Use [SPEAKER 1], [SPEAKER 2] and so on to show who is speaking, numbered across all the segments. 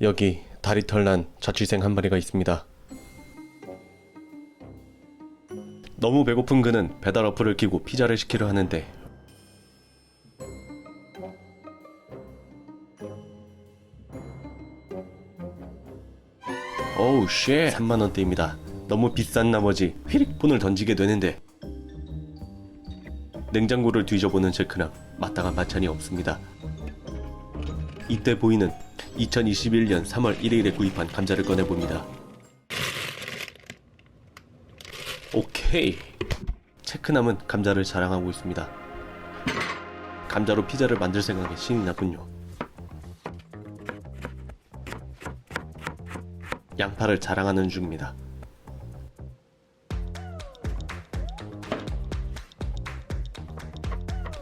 [SPEAKER 1] 여기 다리 털난 자취생 한 마리가 있습니다. 너무 배고픈 그는 배달 어플을 끼고 피자를 시키려 하는데 오우 쉣 3만원대입니다. 너무 비싼 나머지 휘릭 폰을 던지게 되는데 냉장고를 뒤져보는 제크남 마땅한 반찬이 없습니다. 이때 보이는 2021년 3월 1일에 구입한 감자를 꺼내봅니다. 오케이. 체크남은 감자를 자랑하고 있습니다. 감자로 피자를 만들 생각에 신이 나군요. 양파를 자랑하는 중입니다.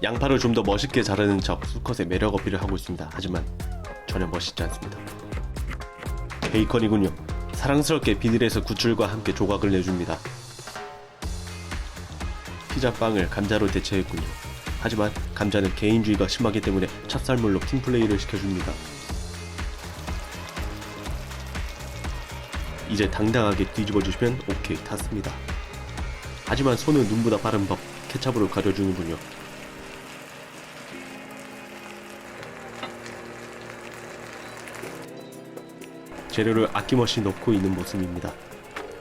[SPEAKER 1] 양파를 좀 더 멋있게 자르는 척 수컷의 매력 어필을 하고 있습니다. 하지만 전혀 멋있지 않습니다. 베이컨이군요. 사랑스럽게 비닐에서 구출과 함께 조각을 내줍니다. 피자 빵을 감자로 대체했군요. 하지만 감자는 개인주의가 심하기 때문에 찹쌀물로 팀플레이를 시켜줍니다. 이제 당당하게 뒤집어 주시면 오케이 탔습니다. 하지만 손은 눈보다 빠른 법 케찹으로 가려주는군요. 재료를 아낌없이 넣고 있는 모습입니다.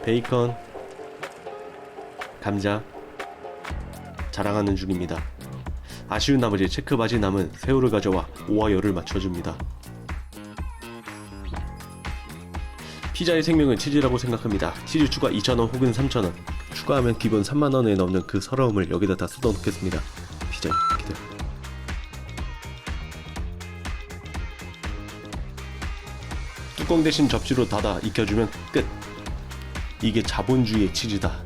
[SPEAKER 1] 베이컨, 감자, 자랑하는 중입니다. 아쉬운 나머지 체크바지 남은 새우를 가져와 오와 열을 맞춰줍니다. 피자의 생명은 치즈라고 생각합니다. 치즈 추가 2,000원 혹은 3,000원. 추가하면 기본 3만원에 넘는 그 서러움을 여기다 다 쏟아놓겠습니다. 피자 기대. 뚜껑 대신 접시로 닫아 익혀주면 끝. 이게 자본주의의 치즈다.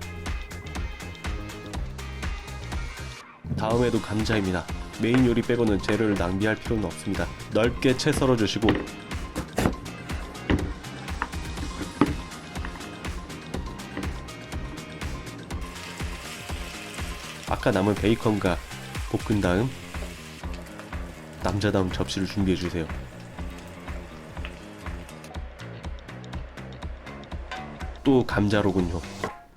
[SPEAKER 1] 다음에도 감자입니다. 메인 요리 빼고는 재료를 낭비할 필요는 없습니다. 넓게 채 썰어주시고 아까 남은 베이컨과 볶은 다음 남자다운 접시를 준비해 주세요. 또 감자로군요.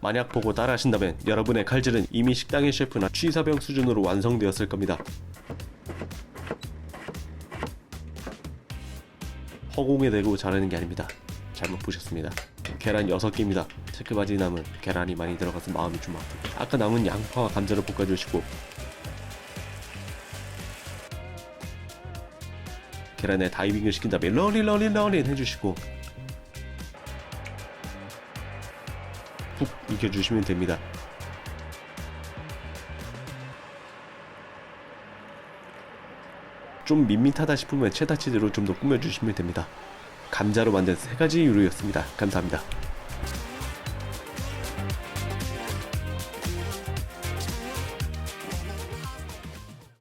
[SPEAKER 1] 만약 보고 따라 하신다면 여러분의 칼질은 이미 식당의 셰프나 취사병 수준으로 완성되었을 겁니다. 허공에 대고 자르는 게 아닙니다. 잘못 보셨습니다. 계란 6개입니다. 체크바지 남은 계란이 많이 들어가서 마음이 좀 아프고 아까 남은 양파와 감자를 볶아주시고 계란에 다이빙을 시킨 다음에 러리 러리 러리 해주시고 익혀주시면 됩니다. 좀 밋밋하다 싶으면 체다 치즈로 좀 더 꾸며주시면 됩니다. 감자로 만든 세 가지 요리였습니다. 감사합니다.